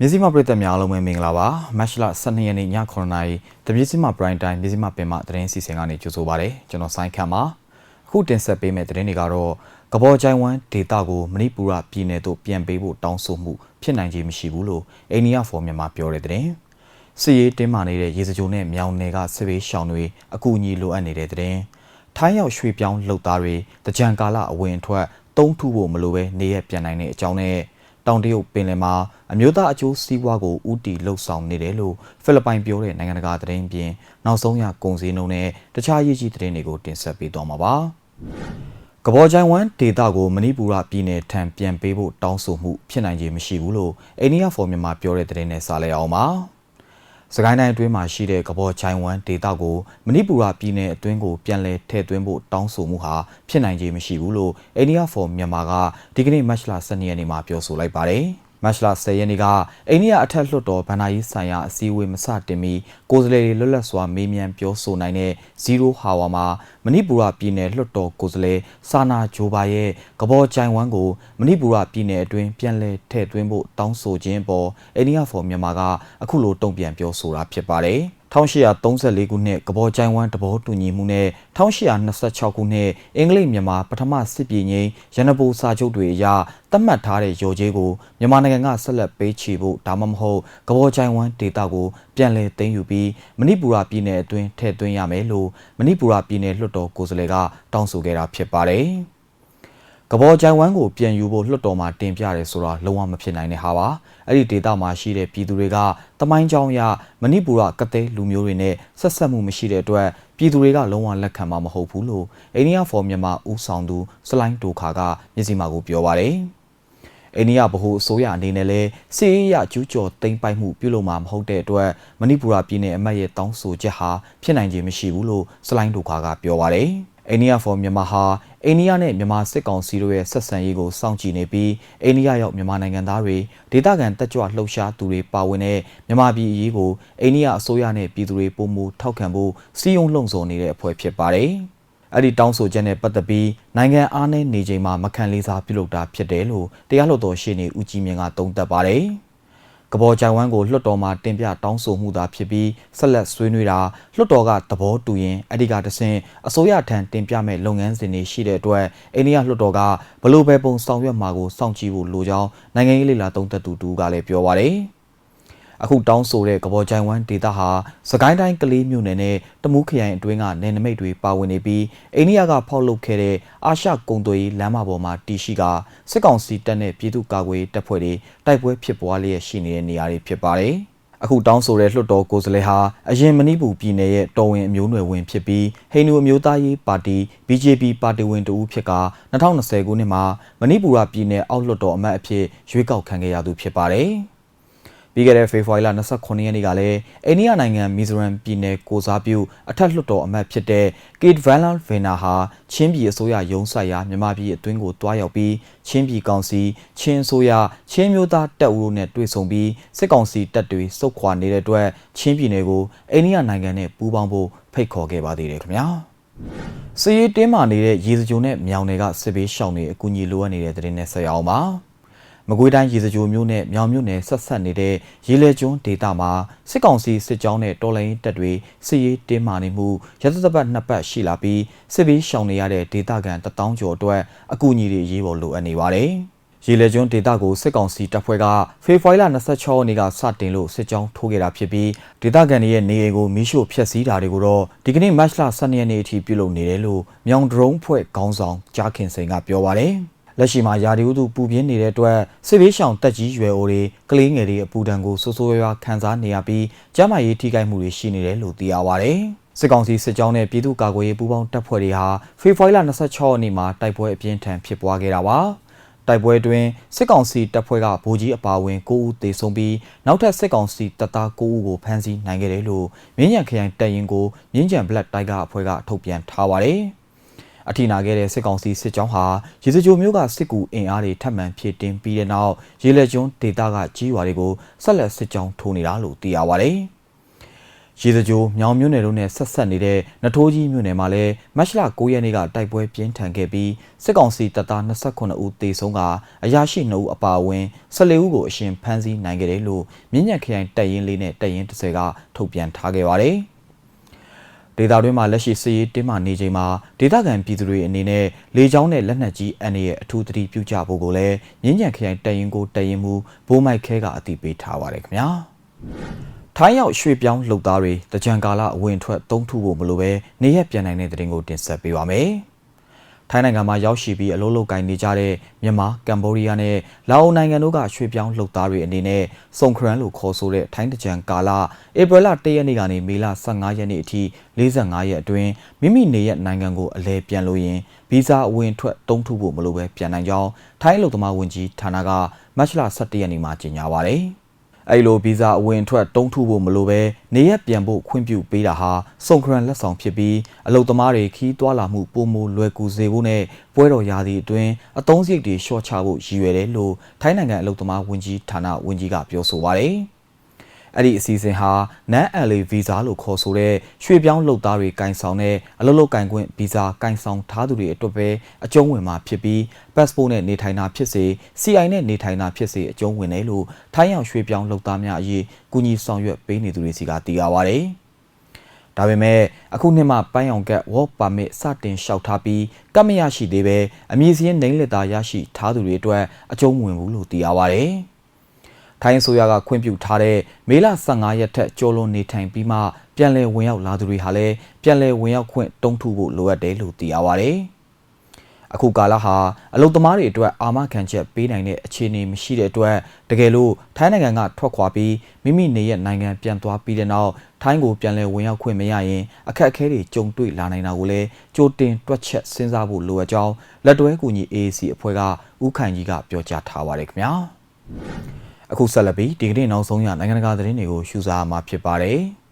မြစည်းမပရိသတ်များအားလုံးပဲမင်္ဂလာပါမတ်လ12ရက်နေ့ည9:00နာရီတပြည့်စည်းမပရိုင်တိုင်းမြစည်းမပင်မသတင်းစီစဉ်ကနေကြိုဆိုပါရစေကျွန်တော်ဆိုင်းခန့်ပါအခုတင်ဆက်ပေးမယ့်သတင်းတွေကတော့ကဘော်ချိုင်ဝမ်ဒေတာကိုမဏိပူရပြည်နယ်သို့ပြန်ပေးဖို့တောင်းဆိုမှုဖြစ်နိုင်ခြင်းမရှိဘူးလို့အိန္ဒိယဖော်မြန်မာပြောတဲ့သတင်းစီရေးတင်းမာနေတဲ့ရေစကြိုနဲ့မြောင်နယ်ကစစ်ဘေးရှောင်တွေအကူအညီလိုအပ်နေတဲ့သတင်းထိုင်းရောက်ရွှေပြောင်းလှုပ်သားတွေတကြံကာလအဝင်အထွက်တုံးထုဖို့မလိုပဲနေရပြန်နိုင်တဲ့အကြောင်းနဲ့ တောင်တရုတ်ပင်လယ်မှာအမျိုးသားအကျိုးစီးပွားကိုဥတီလှုပ်ဆောင်နေတယ်လို့ဖိလစ်ပိုင်ပြောတဲ့နိုင်ငံတကာသတင်းပြင်နောက်ဆုံးရကုန်စည်နှုန်းနဲ့တခြားရေးကြီးသတင်းတွေကိုတင်ဆက်ပေးသွားမှာပါ။ကဘော်ချိုင်ဝမ်ဒေတာကိုမဏိပူရပြည်နယ်ထံပြန်ပေးဖို့တောင်းဆိုမှုဖြစ်နိုင်ခြင်းမရှိဘူးလို့အိန္ဒိယဖော်မြန်မာပြောတဲ့သတင်းနဲ့စာလဲအောင်ပါ။ စကိုင်းတိုင်းအတွင်းမှာရှိတဲ့ကဘော်ချိုင်ဝမ်ဒေတာကိုမဏိပူရပြည်နယ်အတွင်းကိုပြန်လည်ထည့်သွင်းဖို့တောင်းဆိုမှုဟာဖြစ်နိုင်ခြင်းမရှိဘူးလို့အိန္ဒိယဖော်မြန်မာကဒီကနေ့မတ်လ12ရက်နေ့မှာပြောဆိုလိုက်ပါတယ်။ မတ်လ10ရက်နေ့ကအိန္ဒိယအထက်လွှတ်တော်ဗန္ဒာရေးဆိုင်ရာအစည်းအဝေးမစတင်မီကိုယ်စားလှယ်တွေလွတ်လပ်စွာမေးမြန်းပြောဆိုနိုင်တဲ့0 Hour မှာမဏိပူရပြည်နယ်လွှတ်တော်ကိုယ်စားလှယ်စာနာဂျိုဘာရဲ့ကဘော်ကြိုင်ဝမ်ကိုမဏိပူရပြည်နယ်အတွင်းပြန်လည်ထည့်သွင်းဖို့တောင်းဆိုခြင်းပေါ်အိန္ဒိယဖော်မြန်မာကအခုလိုတုံ့ပြန်ပြောဆိုတာဖြစ်ပါတယ်။ 1834ခုနှစ်ကဘော်ကြိုင်ဝမ်တဘောတူညီမှုနဲ့1826ခုနှစ်အင်္ဂလိပ်မြန်မာပထမစစ်ပြေငိမ်းရန်နဘူစာချုပ်တွေအရသတ်မှတ်ထားတဲ့ရော်ကြေးကိုမြန်မာနိုင်ငံကဆက်လက်ပေးချေဖို့ဒါမှမဟုတ်ကဘော်ကြိုင်ဝမ်ဒေတာကိုပြန်လည်သိမ်းယူပြီးမဏိပူရပြည်နယ်အတွင်းထည့်သွင်းရမယ်လို့မဏိပူရပြည်နယ်လွှတ်တော်ကိုယ်စားလှယ်ကတောင်းဆိုခဲ့တာဖြစ်ပါတယ်။ ကဘော်ကြိုင်ဝမ်ကိုပြန်ယူဖို့လွှတ်တော်မှာတင်ပြတယ်ဆိုတာလုံးဝမဖြစ်နိုင်တဲ့ဟာပါအဲ့ဒီဒေတာမှာရှိတဲ့ပြည်သူတွေကတမိုင်းကြောင်းရမဏိပူရကတဲ့လူမျိုးတွေနဲ့ဆက်ဆက်မှုမရှိတဲ့အတွက်ပြည်သူတွေကလုံးဝလက်ခံမှာမဟုတ်ဘူးလို့အိန္ဒိယဖော်မြန်မာဦးဆောင်သူစလိုင်းတိုခါကမျက်စိမှကိုပြောပါတယ်အိန္ဒိယဗဟိုအစိုးရအနေနဲ့လည်းစီးရေးရကျူးကျော်သိမ်းပိုက်မှုပြုလုပ်မှာမဟုတ်တဲ့အတွက်မဏိပူရပြည်နယ်အမတ်ရဲ့တောင်းဆိုချက်ဟာဖြစ်နိုင်ခြင်းမရှိဘူးလို့စလိုင်းတိုခါကပြောပါတယ်။အိန္ဒိယ for မြန်မာဟာ အိန္ဒိယနဲ့မြန်မာစစ်ကောင်စီတို့ရဲ့ဆက်ဆံရေးကိုစောင့်ကြည့်နေပြီးအိန္ဒိယရောက်မြန်မာနိုင်ငံသားတွေဒေသခံတက်ကြွလှုပ်ရှားသူတွေပါဝင်တဲ့မြန်မာပြည်အရေးကိုအိန္ဒိယအစိုးရနဲ့ပြည်သူတွေပုံမူထောက်ခံဖို့စီယုံလှုံ့ဆော်နေတဲ့အဖွဲ့ဖြစ်ပါတယ်။အဲ့ဒီတောင်းဆိုချက်နဲ့ပတ်သက်ပြီးနိုင်ငံအားနဲ့နေချိန်မှာမခံလေးစားပြုလုပ်တာဖြစ်တယ်လို့တရားလွှတ်တော်ရှေ့နေဦးကြည်မြင့်ကသုံးသပ်ပါတယ်။ ကဘော်ကြိုင်ဝမ်ကိုလွှတ်တော်မှာတင်ပြတောင်းဆိုမှုသာဖြစ်ပြီးဆက်လက်ဆွေးနွေးတာလွှတ်တော်ကသဘောတူရင်အဲ့ဒီကတဆင့်အစိုးရထံတင်ပြမဲ့လုပ်ငန်းစဉ်တွေရှိတဲ့အတွက်အိန္ဒိယလွှတ်တော်ကဘလို့ပဲပုံဆောင်ရွက်မှာကိုစောင့်ကြည့်ဖို့လိုကြောင်းနိုင်ငံရေးလေလာသုံးသပ်သူတူကလည်းပြောပါတယ် အခုတောင်းဆိုတဲ့ကဘော်ကြိုင်ဝမ်ဒေတာဟာစကိုင်းတိုင်းကလေးမြို့နယ်နဲ့တမူးခရိုင်အတွင်းကနယ်နိမိတ်တွေပါဝင်နေပြီးအိန္ဒိယကဖောက်လုပ်ခဲ့တဲ့အာရှကုံသွေးလမ်းမပေါ်မှာတည်ရှိကစစ်ကောင်စီတပ်နဲ့ပြည်သူ့ကာကွယ်တပ်ဖွဲ့တွေတိုက်ပွဲဖြစ်ပွားလျက်ရှိနေတဲ့နေရာတွေဖြစ်ပါတယ်။အခုတောင်းဆိုတဲ့လွှတ်တော်ကိုယ်စားလှယ်ဟာအရင်မဏိပူပြည်နယ်ရဲ့တော်ဝင်အမျိုးနွယ်ဝင်ဖြစ်ပြီးဟိန္ဒူအမျိုးသားရေးပါတီ BJP ပါတီဝင်တဦးဖြစ်က2020ခုနှစ်မှာမဏိပူရပြည်နယ်အောက်လွှတ်တော်အမတ်အဖြစ်ရွေးကောက်ခံခဲ့ရသူဖြစ်ပါတယ်။ ပြီးခဲ့တဲ့ဖေဖော်ဝါရီလ29ရက်နေ့ကလည်းအိန္ဒိယနိုင်ငံမီဇိုရမ်ပြည်နယ်ကိုစားပြုအထက်လွှတ်တော်အမတ်ဖြစ်တဲ့ Kate Valal Vena ဟာချင်းပြည်အစိုးရရုံးဆိုင်ရာမြန်မာပြည်အတွင်းကိုတွားရောက်ပြီးချင်းပြည်ကောင်စီချင်းအစိုးရချင်းမျိုးသားတပ်ဦးတို့နဲ့တွေ့ဆုံပြီးစစ်ကောင်စီတပ်တွေစုခွာနေတဲ့အတွက်ချင်းပြည်နယ်ကိုအိန္ဒိယနိုင်ငံနဲ့ပူးပေါင်းဖို့ဖိတ်ခေါ်ခဲ့ပါသေးတယ်ခင်ဗျာစီးရီးတင်းမာနေတဲ့ရေစကြိုနဲ့မြောင်တွေကစစ်ဘေးရှောင်တွေအကူအညီလိုအပ်နေတဲ့တဲ့င်းနဲ့ဆက်ရအောင်ပါ မကွေးတိုင်းရေစကြိုမြို့နဲ့မြောင်မြို့နယ်ဆက်ဆက်နေတဲ့ရေလေကျွန်းဒေသမှာစစ်ကောင်စီစစ်ကြောင်းနဲ့တော်လိုင်းတပ်တွေစစ်ရေးတင်းမာနေမှုရသတပတ်နှစ်ပတ်ရှိလာပြီးစစ်ဘေးရှောင်နေရတဲ့ဒေသခံတထောင်ကျော်အတွက်အကူအညီတွေရေးပေါ်လိုအပ်နေပါတယ်။ရေလေကျွန်းဒေသကိုစစ်ကောင်စီတပ်ဖွဲ့ကဖေဖော်ဝါရီလ26ရက်နေ့ကစတင်လို့စစ်ကြောင်းထိုးခဲ့တာဖြစ်ပြီးဒေသခံတွေရဲ့နေအိမ်ကိုမီးရှို့ဖျက်ဆီးတာတွေကိုတော့ဒီကနေ့မတ်လ12ရက်နေ့အထိပြုလုပ်နေတယ်လို့မြောင်ဒရုန်းဖွဲ့ခေါင်းဆောင်ကြားခင်စိန်ကပြောပါတယ်။ လက်ရှိမှာယာဒီဥသူပူပြင်းနေတဲ့အတွက်စစ်ဘေးရှောင်တက်ကြီးရွယ်အိုတွေကလေးငယ်တွေအပူဒဏ်ကိုဆိုးဆိုးရွားရွားခံစားနေရပြီးကျန်းမာရေးထိခိုက်မှုတွေရှိနေတယ်လို့သိရပါဗျ။စစ်ကောင်စီစစ်ကြောင်းနဲ့ပြည်သူ့ကာကွယ်ရေးပူးပေါင်းတပ်ဖွဲ့တွေဟာဖေဖော်ဝါရီလ26ရက်နေ့မှာတိုက်ပွဲအပြင်းထန်ဖြစ်ပွားခဲ့တာပါ။တိုက်ပွဲတွင်စစ်ကောင်စီတပ်ဖွဲ့ကဗိုလ်ကြီးအပါအဝင်9ဦးသေဆုံးပြီးနောက်ထပ်စစ်ကောင်စီတပ်သား9ဦးကိုဖမ်းဆီးနိုင်ခဲ့တယ်လို့မြင်းကြံခရိုင်တပ်ရင်းကိုမြင်းကြံဘလက်တိုက်ကအဖွဲကထုတ်ပြန်ထားပါတယ်။ အထီနာခဲ့တဲ့စစ်ကောင်စီစစ်ကြောင်းဟာရေစကြိုမျိုးကစစ်ကူအင်အားတွေထပ်မံဖြည့်တင်းပြီးတဲ့နောက်ရေလက်ကျွန်းဒေသကကြီးရွာတွေကိုဆက်လက်စစ်ကြောင်းထိုးနေတာလို့သိရပါဗျ။ရရေစကြိုမြောင်မြို့နယ်တို့နဲ့ဆက်ဆက်နေတဲ့နထိုးကြီးမြို့နယ်မှာလည်းမတ်လ9ရက်နေ့ကတိုက်ပွဲပြင်းထန်ခဲ့ပြီးစစ်ကောင်စီတပ်သား29ဦးသေဆုံးကအရာရှိ2ဦးအပါအဝင်14ဦးကိုအရှင်ဖမ်းဆီးနိုင်ခဲ့တယ်လို့မြင်းညက်ခရိုင်တပ်ရင်းလေးနဲ့တပ်ရင်း30ကထုတ်ပြန်ထားခဲ့ပါတယ်။ ဒေသတွင်းမှာလက်ရှိစစ်ရေးတင်းမာနေချိန်မှာဒေသခံပြည်သူတွေအနေနဲ့လေကြောင်းနဲ့လက်နက်ကြီးအန္တရာယ်အထူးသတိပြုကြဖို့ကိုလည်းမြင်းညံခရိုင်တပ်ရင်းကိုတပ်ရင်းမူဘိုးမိုက်ခဲကအသိပေးထားပါတယ်ခင်ဗျာ။ထိုင်းရောက်ရွှေပြောင်းလှုပ်သားတွေတကြံကာလအဝင်ထွက်သုံးထုဖို့မလိုပဲနေရက်ပြန်နိုင်တဲ့တဲ့တင်ကိုတင်ဆက်ပေးပါမယ်။ ထိုင်းနိုင်ငံမှာရောက်ရှိပြီးအလုပ်လုပ်ကိုင်နေကြတဲ့မြန်မာကမ်ဘောဒီးယားနဲ့လာအိုနိုင်ငံတို့ကရွှေပြောင်းလှုပ်သားတွေအနေနဲ့စုံခရန်လို့ခေါ်ဆိုတဲ့ထိုင်းတကြံကာလဧပြီလ1ရက်နေ့ကနေမေလ15ရက်နေ့အထိ45ရက်အတွင်းမိမိနေရက်နိုင်ငံကိုအလဲပြန်လို့ရင်ဗီဇာအဝင်ထွက်တုံးထုဖို့မလိုပဲပြန်နိုင်ကြောင်းထိုင်းအလုပ်သမားဝန်ကြီးဌာနကမတ်လ17ရက်နေ့မှာကြေညာပါတယ်။ အဲ့လိုဗီဇာအဝင်ထွက်တုံးထုဖို့မလိုပဲနေရက်ပြန်ဖို့ခွင့်ပြုပေးတာဟာစုံခရန်လက်ဆောင်ဖြစ်ပြီးအလုသမားတွေခီးသွွာလာမှုပုံမလွယ်ကူစေဖို့နဲ့ပွဲတော်ရာသီအတွင်းအသုံးစရိတ်တွေလျှော့ချဖို့ရည်ရွယ်တယ်လို့ထိုင်းနိုင်ငံအလုသမားဝန်ကြီးဌာနဝန်ကြီးကပြောဆိုပါတယ်။ အဲ့ဒီအစီအစဉ်ဟာနန်အယ်လီဗီဇာလို့ခေါ်ဆိုတဲ့ရွှေပြောင်းလုပ်သားတွေကင်ဆောင်တဲ့အလုပ်လုပ်ကင်ခွင့်ဗီဇာကင်ဆောင်ထားသူတွေအတွက်ပဲအကျုံးဝင်မှာဖြစ်ပြီး passport နဲ့နေထိုင်တာဖြစ်စေ CI နဲ့နေထိုင်တာဖြစ်စေအကျုံးဝင်တယ်လို့ထိုင်းရောက်ရွှေပြောင်းလုပ်သားများအရေးကူညီဆောင်ရွက်ပေးနေသူတွေစီကသိရပါဗျ။ဒါပေမဲ့အခုနှစ်မှပန်းရောင်ကက် work permit စတင်လျှောက်ထားပြီးကပ်မရရှိသေးပဲအမည်စရင်းနှိမ့်လက်သားရရှိထားသူတွေအတွက်အကျုံးဝင်ဘူးလို့သိရပါဗျ။ ထိုင်းအစိုးရကခွင့်ပြုထားတဲ့မေလ15ရက်ထက်ကျော်လွန်နေထိုင်ပြီးမှပြန်လည်ဝင်ရောက်လာသူတွေဟာလည်းပြန်လည်ဝင်ရောက်ခွင့်တုံးထုဖို့လိုအပ်တယ်လို့သိရပါဗျ။အခုကာလဟာအလုသမားတွေအတွက်အာမခံချက်ပေးနိုင်တဲ့အခြေအနေမရှိတဲ့အတွက်တကယ်လို့ထိုင်းနိုင်ငံကထွက်ခွာပြီးမိမိနေရဲ့နိုင်ငံပြန်သွားပြီးတဲ့နောက်ထိုင်းကိုပြန်လည်ဝင်ရောက်ခွင့်မရရင်အခက်အခဲတွေကြုံတွေ့လာနိုင်တာကိုလည်းကြိုတင်တွက်ချက်စဉ်းစားဖို့လိုအပ်ကြောင်းလက်တွဲကူညီ AAC အဖွဲ့ကဦးခိုင်ကြီးကပြောကြားထားပါတယ်ခင်ဗျာ။ အခုဆက်လက်ပြီးဒီကနေ့နောက်ဆုံးရနိုင်ငံတကာသတင်းတွေကိုရှုစားမှာဖြစ်ပါတယ်။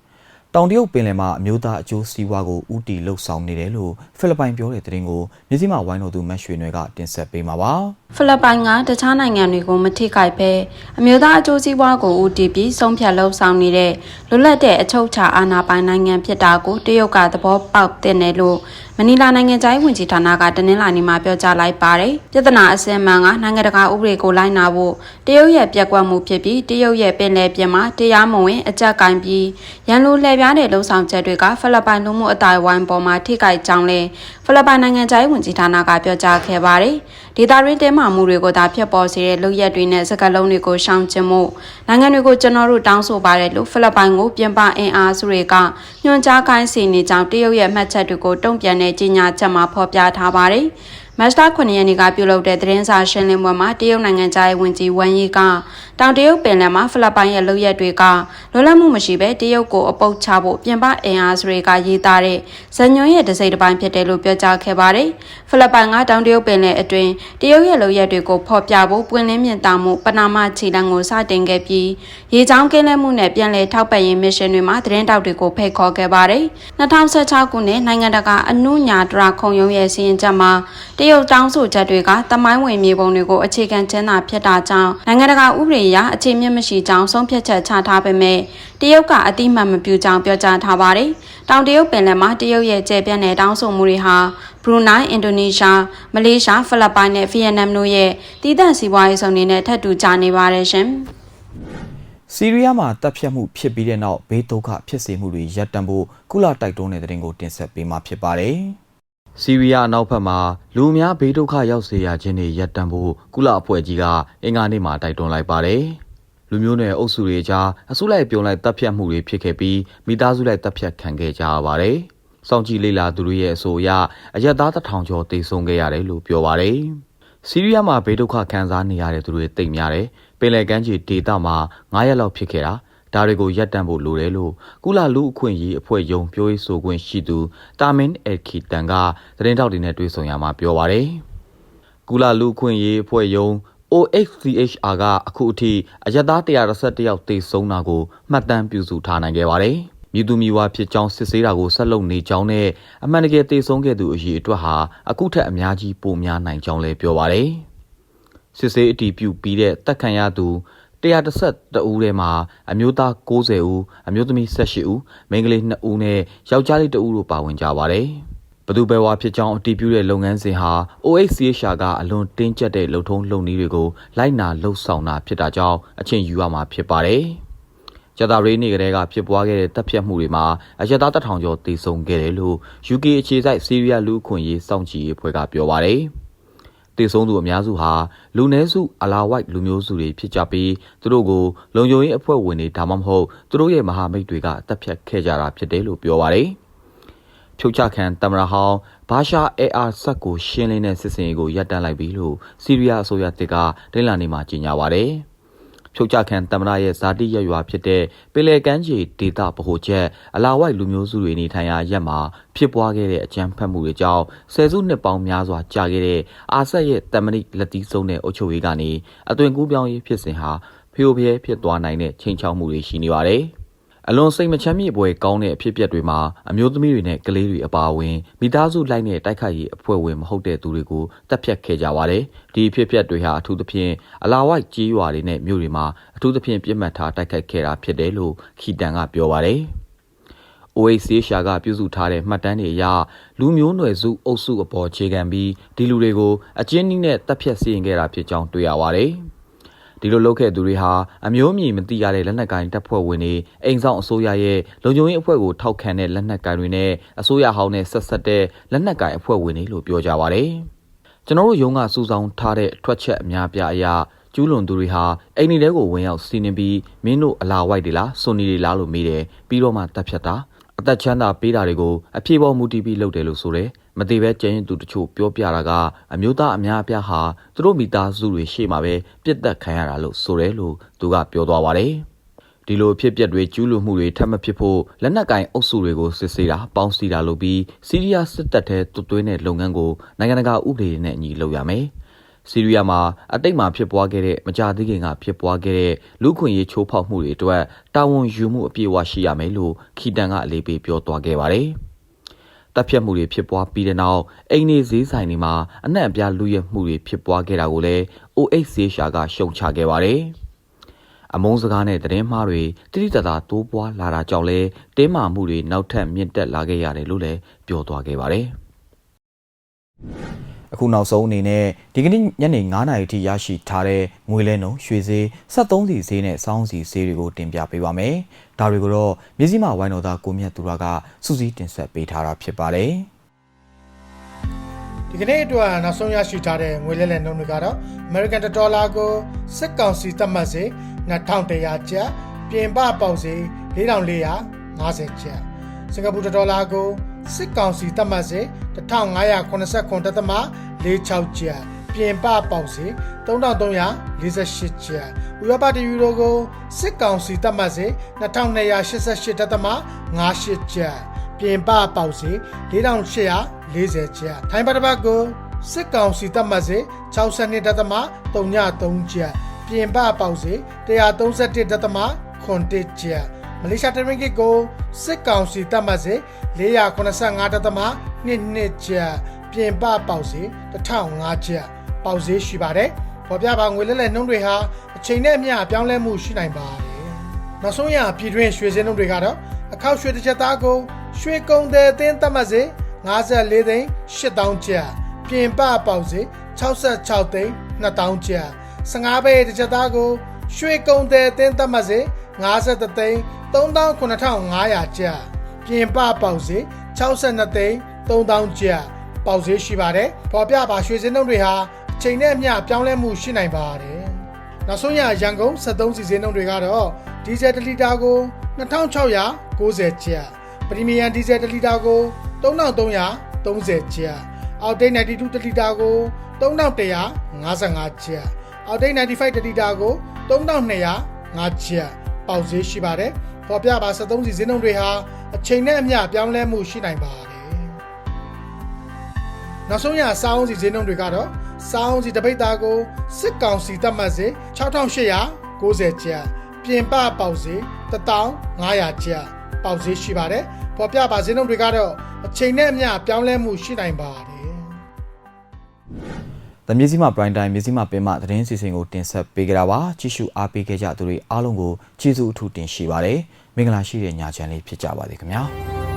တောင်တရုတ်ပင်လယ်မှာအမျိုးသားအကျိုးစီးပွားကိုဥတီလှုပ်ဆောင်နေတယ်လို့ဖိလစ်ပိုင်ပြောတဲ့သတင်းကိုမြစည်းမဝိုင်းတော်သူမတ်ရွှေနွယ်ကတင်ဆက်ပေးမှာပါ။ဖိလစ်ပိုင်ကတခြားနိုင်ငံတွေကိုမထိခိုက်ပဲအမျိုးသားအကျိုးစီးပွားကိုဥတီပြီးဆုံးဖြတ်လှုပ်ဆောင်နေတဲ့လွတ်လပ်တဲ့အချုပ်ချာအာဏာပိုင်နိုင်ငံဖြစ်တာကိုတရုတ်ကသဘောပေါက်တဲ့နယ်လို့မနီလာနိုင်ငံခြားရေးဝန်ကြီးဌာနကတနင်္လာနေ့မှာပြောကြားလိုက်ပါတယ်။ပြဿနာအစင်မှန်ကနိုင်ငံတကာဥပဒေကိုလိုက်နာဖို့တရုတ်ရဲ့ပြက်ကွက်မှုဖြစ်ပြီးတရုတ်ရဲ့ပင်လယ်ပြင်မှာတရားမဝင်အကြက်ကင်ပြီးရန်လိုလှည့်ပြားတဲ့လုံဆောင်ချက်တွေကဖိလစ်ပိုင်လူမှုအတိုင်းဝိုင်းပေါ်မှာထိခိုက်ကြောင်းလဲဖိလစ်ပိုင်နိုင်ငံခြားရေးဝန်ကြီးဌာနကပြောကြားခဲ့ပါတယ်။ဒေသတွင်းတင်းမာမှုတွေကိုသာဖြစ်ပေါ်စေတဲ့လုပ်ရက်တွေနဲ့စကားလုံးတွေကိုရှောင်ကျဉ်မှုနိုင်ငံတွေကိုကျွန်တော်တို့တောင်းဆိုပါတယ်လို့ဖိလစ်ပိုင်ကိုပြင်ပအင်အားစုတွေကညွှန်ကြားခိုင်းစေနေကြောင်းတရုတ်ရဲ့မှတ်ချက်တွေကိုတုံ့ပြန်တဲ့ကြေညာချက်မှာဖော်ပြထားပါတယ်။မတ်လ9ရက်နေ့ကပြုလုပ်တဲ့သတင်းစာရှင်းလင်းပွဲမှာတရုတ်နိုင်ငံသားရေးဝန်ကြီးဝမ်ယီကတောင်တရုတ်ပင်လယ်မှာဖိလစ်ပိုင်ရဲ့လုပ်ရက်တွေကလွတ်လပ်မှုမရှိဘဲတရုတ်ကိုအပုတ်ချဖို့ပြင်ပအင်အားစုတွေကရေးသားတဲ့ဇညွန်ရဲ့တစိမ့်တစ်ပိုင်းဖြစ်တယ်လို့ပြောကြားခဲ့ပါတယ်။ဖိလစ်ပိုင်ကတောင်တရုတ်ပင်လယ်အတွင်းတရုတ်ရဲ့လုပ်ရက်တွေကိုဖော်ပြဖို့ပွင့်လင်းမြင်သာမှုပနာမခြေလမ်းကိုစတင်ခဲ့ပြီးရေချောင်းကင်းလဲမှုနဲ့ပြန်လည်ထောက်ပံ့ရေးမစ်ရှင်တွေမှာသတင်းတောက်တွေကိုဖိတ်ခေါ်ခဲ့ပါတယ်။2016ခုနှစ်နိုင်ငံတကာအနုညာတရာခုံရုံးရဲ့စီရင်ချက်မှာတရုတ်တောင်းဆိုချက်တွေကတမိုင်းဝင်မြေပုံတွေကိုအခြေခံကျင်းတာဖြစ်တာကြောင့်နိုင်ငံတကာဥပဒေအရအခြေမြင့်မရှိကြောင်းဆုံးဖြတ်ချက်ချထားပေမဲ့တရုတ်ကအတိမတ်မပြုကြောင်းပြောကြားထားပါတယ်။တောင်တရုတ်ပင်လယ်မှာတရုတ်ရဲ့ကျေပြန့်တဲ့တောင်းဆိုမှုတွေဟာဘရူနိုင်းအင်ဒိုနီးရှားမလေးရှားဖိလစ်ပိုင်နဲ့ဗီယက်နမ်တို့ရဲ့တည်တံ့စီးပွားရေးဆောင်တွေနဲ့ထပ်တူကြနေပါတယ်ရှင်။စီးရီးယားမှာတပ်ဖြတ်မှုဖြစ်ပြီးတဲ့နောက်ဘေးဒုက္ခဖြစ်စေမှုတွေရပ်တန့်ဖို့ကုလတိုက်တွန်းတဲ့တဲ့တင်ကိုတင်ဆက်ပေးမှာဖြစ်ပါတယ်။ စီးရီးယားအနောက်ဘက်မှာလူအများဘေးဒုက္ခရောက်စေရခြင်းတွေရပ်တန့်ဖို့ကုလအဖွဲ့ကြီးကအင်္ဂါနေ့မှာတိုက်တွန်းလိုက်ပါတယ်။လူမျိုးနွယ်အုပ်စုတွေကြားအစုလိုက်ပြုံလိုက်တပ်ဖြတ်မှုတွေဖြစ်ခဲ့ပြီးမိသားစုလိုက်တပ်ဖြတ်ခံခဲ့ကြရပါတယ်။စောင့်ကြည့်လေ့လာသူတွေရဲ့အဆိုအရအရက်သားတစ်ထောင်ကျော်တေဆုံးခဲ့ရတယ်လို့ပြောပါတယ်။စီးရီးယားမှာဘေးဒုက္ခခံစားနေရတဲ့သူတွေတိတ်များတယ်။ပင်လယ်ကမ်းခြေဒေသမှာ9ရက်လောက်ဖြစ်ခဲ့တာ။ ဒါတွေကိုရပ်တန့်ဖို့လိုတယ်လို့ကုလလူအခွင့်အရေးအဖွဲ့ယုံပြောရေးဆိုခွင့်ရှိသူတာမင်အယ်ခီတန်ကသတင်းတောက်တွေနဲ့တွေ့ဆုံရမှာပြောပါရယ်ကုလလူအခွင့်အရေးအဖွဲ့ယုံ OHCHR ကအခုအထိအယက်သား131ယောက်သေဆုံးတာကိုမှတ်တမ်းပြုစုထားနိုင်ခဲ့ပါတယ်။မြူသူမြူဝါဖြစ်ကြောင်းစစ်ဆေးတာကိုဆက်လုပ်နေကြောင်းနဲ့အမှန်တကယ်သေဆုံးခဲ့သူအရေးအတွက်ဟာအခုထက်အများကြီးပိုများနိုင်ကြောင်းလည်းပြောပါတယ်။စစ်ဆေးအတည်ပြုပြီးတဲ့တက်ခံရသူ 112ဦးထဲမှာအမျိုးသား90ဦးအမျိုးသမီး18ဦးမိန်းကလေး2ဦးနဲ့ယောက်ျားလေး2ဦးတို့ပါဝင်ကြပါတယ်ဘသူပဲဝါဖြစ်ကြောင်းအတည်ပြုတဲ့လုပ်ငန်းစဉ်ဟာ OHCHR ကအလွန်တင်းကျပ်တဲ့လုံထုံးလုံနည်းတွေကိုလိုက်နာလှုပ်ဆောင်တာဖြစ်တာကြောင့်အချင်းယူရမှာဖြစ်ပါတယ်။ကျသာရေးနေကလေးကဖြစ်ပွားခဲ့တဲ့တပ်ဖြတ်မှုတွေမှာအရက်သားတထောင်ကျော်တေဆုံးခဲ့တယ်လို့ UK အခြေစိုက်ဆီးရီးယားလူ့အခွင့်ရေးစောင့်ကြည့်ရေးအဖွဲ့ကပြောပါတယ်။ တေဆုံးသူအများစုဟာလူနည်းစုအလာဝိုက်လူမျိုးစုတွေဖြစ်ကြပြီးသူတို့ကိုလုံခြုံရေးအဖွဲ့ဝင်တွေဒါမှမဟုတ်သူတို့ရဲ့မဟာမိတ်တွေကတပ်ဖြတ်ခဲ့ကြတာဖြစ်တယ်လို့ပြောပါတယ်။ဖြုတ်ချခံတမရဟောင်းဘာရှာအဲအာဆက်ကိုရှင်းလင်းတဲ့စစ်စင်ရေးကိုရပ်တန့်လိုက်ပြီလို့ဆီးရီးယားအစိုးရတစ်ကဒိန်လာနေမှာကြေညာပါတယ်။ ဖြုတ်ချခံတမရရဲ့ဇာတိရရွာဖြစ်တဲ့ပင်လယ်ကမ်းခြေဒေသဗဟိုချက်အလာဝိုက်လူမျိုးစုတွေနေထိုင်ရာရက်မှာဖြစ်ပွားခဲ့တဲ့အကြမ်းဖက်မှုတွေကြောင့်ဆယ်စုနှစ်ပေါင်းများစွာကြာခဲ့တဲ့အာဆက်ရဲ့တမနိလက်တီးဆုံးတဲ့အုပ်ချုပ်ရေးကနေအသွင်ကူးပြောင်းရေးဖြစ်စဉ်ဟာဖျို့ဖျဲဖြစ်သွားနိုင်တဲ့ချိန်ချောက်မှုတွေရှိနေပါတယ်။ အလွန်စိတ်မချမ်းမြေပွဲကောင်းတဲ့အဖြစ်အပျက်တွေမှာအမျိုးသမီးတွေနဲ့ကလေးတွေအပါအဝင်မိသားစုလိုက်တဲ့တိုက်ခိုက်ရေးအဖွဲ့ဝင်မဟုတ်တဲ့သူတွေကိုတပ်ဖြတ်ခဲ့ကြပါတယ်။ဒီအဖြစ်အပျက်တွေဟာအထူးသဖြင့်အလာဝိုက်ကြီးရွာတွေနဲ့မြို့တွေမှာအထူးသဖြင့်ပြစ်မှတ်ထားတိုက်ခိုက်ခဲ့တာဖြစ်တယ်လို့ခီတန်ကပြောပါတယ်။ OACHR ကပြုစုထားတဲ့မှတ်တမ်းတွေအရလူမျိုးနွယ်စုအုပ်စုအပေါ်ခြေခံပြီးဒီလူတွေကိုအကျဉ်းနည်းနဲ့တပ်ဖြတ်စီရင်ခဲ့တာဖြစ်ကြောင်းတွေ့ရပါတယ်။ ဒီလိုလုပ်ခဲ့သူတွေဟာအမျိုးအမည်မသိရတဲ့လက်နက်ကိုင်တပ်ဖွဲ့ဝင်တွေအိမ်ဆောင်အစိုးရရဲ့လုံခြုံရေးအဖွဲ့ကိုထောက်ခံတဲ့လက်နက်ကိုင်တွေနဲ့အစိုးရဟောင်းနဲ့ဆက်ဆက်တဲ့လက်နက်ကိုင်အဖွဲ့ဝင်တွေလို့ပြောကြပါဗျ။ကျွန်တော်တို့ရုံးကစူးစောင်းထားတဲ့ထွက်ချက်အများပြားအရာကျူးလွန်သူတွေဟာအိမ်တွေထဲကိုဝင်ရောက်စီးနှင်းပြီးမင်းတို့အလာဝိုက်တွေလားစွန်နီတွေလားလို့မေးတယ်ပြီးတော့မှတပ်ဖြတ်တာအသက်ချမ်းသာပေးတာတွေကိုအပြေပေါ်မူတည်ပြီးလုပ်တယ်လို့ဆိုတယ် မသေးပဲကျန်ရင်သူတချို့ပြောပြတာကအမျိုးသားအများအပြားဟာသူတို့မိသားစုတွေရှေ့မှာပဲပြစ်တက်ခံရတာလို့ဆိုတယ်လို့သူကပြောသွားပါတယ်ဒီလိုဖြစ်ပျက်တွေကျူးလွန်မှုတွေထပ်မဖြစ်ဖို့လက်နက်ကင်အုပ်စုတွေကိုစစ်ဆေးတာပေါင်းစည်းတာလုပ်ပြီးစီးရီးယားစစ်တပ်ထဲတွတ်သွင်းတဲ့လုပ်ငန်းကိုနိုင်ငံတကာဥပဒေနဲ့အညီလုပ်ရမယ်။ဆီးရီးယားမှာအတိတ်မှာဖြစ်ပွားခဲ့တဲ့မကြာသေးခင်ကဖြစ်ပွားခဲ့တဲ့လူခွင့်ရေးချိုးဖောက်မှုတွေအတွက်တာဝန်ယူမှုအပြည့်အဝရှိရမယ်လို့ခီတန်ကအလေးပေးပြောသွားခဲ့ပါတယ်။ တပ်ဖြတ်မှုတွေဖြစ်ပွားပြီးတဲ့နောက်အိမ်နေဈေးဆိုင်တွေမှာအနှံ့အပြားလူရဲမှုတွေဖြစ်ပွားခဲ့တာကိုလည်း OH ရှာကရှုံချခဲ့ပါတယ်။အမုန်းစကားနဲ့တရင်မှားတွေတိတိတသာတိုးပွားလာတာကြောင့်လဲတင်းမာမှုတွေနောက်ထပ်မြင့်တက်လာခဲ့ရတယ်လို့လည်းပြောသွားခဲ့ပါတယ်။ အခုနောက်ဆုံးအနေနဲ့ဒီကနေ့ညနေ9:00နာရီထိရရှိထားတဲ့ငွေလဲနှုန်းရွှေဈေး73စီဈေးနဲ့စောင်းစီဈေးတွေကိုတင်ပြပေးပါမယ်။ဒါတွေကိုတော့မြစည်းမဝိုင်းတော်သားကိုမြတ်သူရကစူးစီးတင်ဆက်ပေးထားတာဖြစ်ပါတယ်။ဒီကနေ့အတွက်နောက်ဆုံးရရှိထားတဲ့ငွေလဲလှယ်နှုန်းတွေကတော့ American Dollar ကိုစစ်ကောင်စီသတ်မှတ်စေ2100ကျပ်ပြင်ပပေါက်စေ4450ကျပ်စင်ကာပူဒေါ်လာကို စစ်ကောင်စီသတ်မှတ်စေ1589.46ကျပ်ပြင်ပပေါက်စေ3348ကျပ်ဥရောပတယူရိုကိုစစ်ကောင်စီသတ်မှတ်စေ2288.58ကျပ်ပြင်ပပေါက်စေ4840ကျပ်ထိုင်းပါတစ်ပတ်ကိုစစ်ကောင်စီသတ်မှတ်စေ62.33ကျပ်ပြင်ပပေါက်စေ131.8ကျပ် မလေးရှားတရင်ကစ်ကိုစစ်ကောင်စီတတ်မှတ်စေ485.22ကျပ်ပြင်ပပေါက်စေ1005ကျပ်ပေါက်စေရှိပါတယ်။ပေါ်ပြပါငွေလဲလှယ်နှုန်းတွေဟာအချိန်နဲ့အမျှပြောင်းလဲမှုရှိနိုင်ပါတယ်။နောက်ဆုံးရပြည်တွင်းရွှေစင်းနှုန်းတွေကတော့အခောက်ရွှေတစ်ချက်သားကိုရွှေကုံတဲ့အသင်းတတ်မှတ်စေ54သိန်း8000ကျပ်ပြင်ပပေါက်စေ66သိန်း2000ကျပ်15ပဲတစ်ချက်သားကိုရွှေကုံတဲ့အသင်းတတ်မှတ်စေ53သိန်း 39,500ကျပ်ပြင်ပပေါက်စေ62သိန်း3000ကျပ်ပေါက်ဈေးရှိပါတယ်။ပေါ်ပြပါရွှေစင်းနှုန်းတွေဟာအချိန်နဲ့အမျှပြောင်းလဲမှုရှိနိုင်ပါတယ်။နောက်ဆုံးရရန်ကုန်73စီစင်းနှုန်းတွေကတော့ဒီဇယ်1လီတာကို2690ကျပ်ပရီမီယံဒီဇယ်1လီတာကို3330ကျပ်အောက်တိတ်92တလီတာကို3155ကျပ်အောက်တိတ်95တလီတာကို3205ကျပ်ပေါက်ဈေးရှိပါတယ်။ ပေါ်ပြပါ73စီဈေးနှုန်းတွေဟာအချိန်နဲ့အမျှပြောင်းလဲမှုရှိနိုင်ပါတယ်။နောက်ဆုံးရစောင်းစီဈေးနှုန်းတွေကတော့စောင်းစီတပိတ်သားကိုစစ်ကောင်စီတတ်မှတ်စေ6890ကျပ်ပြင်ပပေါက်ဈေး1500ကျပ်ပေါက်ဈေးရှိပါတယ်။ပေါ်ပြပါဈေးနှုန်းတွေကတော့အချိန်နဲ့အမျှပြောင်းလဲမှုရှိနိုင်ပါတယ်။။ သမီးစီမပရိုင်တိုင်းမြစီမပင်မသတင်းစီစဉ်ကိုတင်ဆက်ပေးကြတာပါ။ကြည့်ရှုအားပေးခဲ့ကြသူတွေအားလုံးကိုကျေးဇူးအထူးတင်ရှိပါတယ်။မင်္ဂလာရှိတဲ့ညချမ်းလေးဖြစ်ကြပါစေခင်ဗျာ။